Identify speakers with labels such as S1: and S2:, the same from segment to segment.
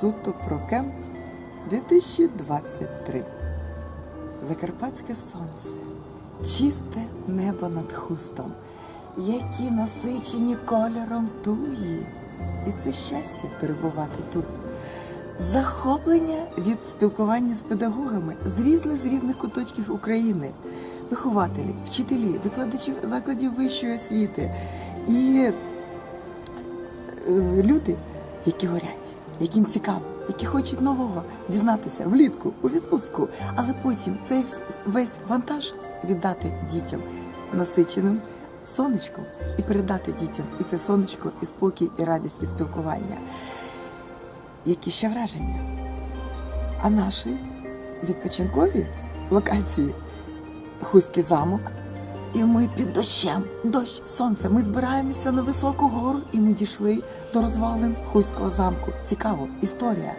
S1: Суто Прокем 2023. Закарпатське сонце, чисте небо над хустом, які насичені кольором туї. І це щастя перебувати тут. Захоплення від спілкування з педагогами з різних з різних куточків України, вихователі, вчителі, викладачі закладів вищої освіти і е, люди, які горять, яким цікаво, які хочуть нового дізнатися влітку, у відпустку, але потім цей весь вантаж віддати дітям насиченим сонечком і передати дітям і це сонечко, і спокій, і радість від спілкування. Які ще враження? А наші відпочинкові локації Хуський замок. І ми під дощем, дощ, сонце. Ми збираємося на високу гору, і ми дійшли до розвалин Хуського замку. Цікаво, історія.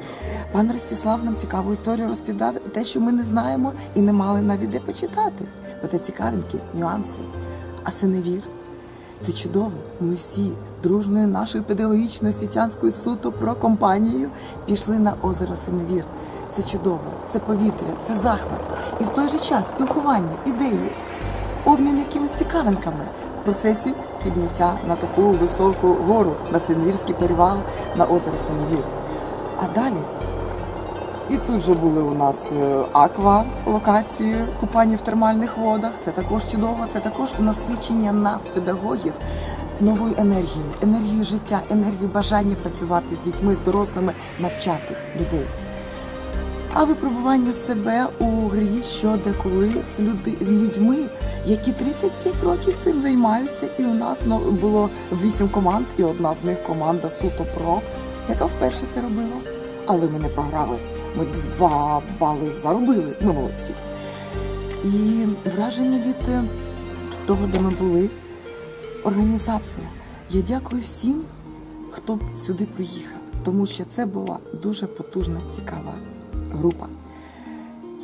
S1: Пан Ростислав нам цікаву історію розповідав, те, що ми не знаємо і не мали навіть де почитати. Бо це цікавинки, нюанси. А синевір це чудово. Ми всі дружною нашою педагогічною світянською суто про компанією пішли на озеро Синевір. Це чудово, це повітря, це захват. І в той же час спілкування, ідеї, обмін якимись цікавинками в процесі підняття на таку високу гору, на Синевірський перевал, на озеро Синевір. А далі і тут же були у нас е, аква локації, купання в термальних водах. Це також чудово, це також насичення нас, педагогів, новою енергією, енергією життя, енергією бажання працювати з дітьми, з дорослими, навчати людей. А випробування себе у грі що деколи з людьми, які 35 років цим займаються, і у нас було 8 команд, і одна з них команда Суто Про, яка вперше це робила. Але ми не програли. Ми два бали заробили. Ми молодці. І враження від е, того, де ми були, організація. Я дякую всім, хто сюди приїхав, тому що це була дуже потужна, цікава група.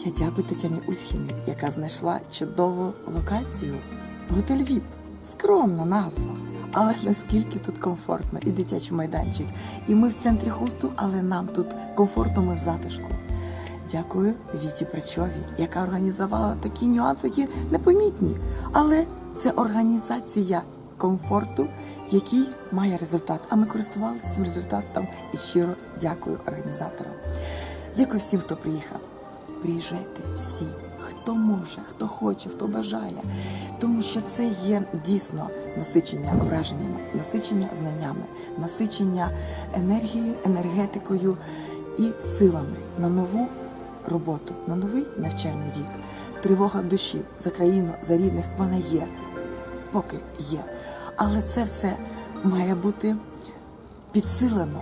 S1: Я дякую Тетяні Усхіні, яка знайшла чудову локацію. Готель ВІП. Скромна назва. Але наскільки тут комфортно, і дитячий майданчик. І ми в центрі хусту, але нам тут комфортно, ми в затишку. Дякую Віті Прачові, яка організувала такі нюанси, які непомітні. Але це організація комфорту, який має результат. А ми користувалися цим результатом і щиро дякую організаторам. Дякую всім, хто приїхав. Приїжджайте всі, хто може, хто хоче, хто бажає, тому що це є дійсно насичення враженнями, насичення знаннями, насичення енергією, енергетикою і силами на нову роботу, на новий навчальний рік. Тривога в душі за країну, за рідних вона є, поки є. Але це все має бути підсилено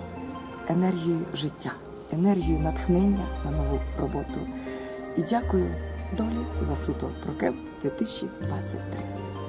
S1: енергією життя, енергією натхнення на нову роботу. І дякую долі за суто Прокеп 2023.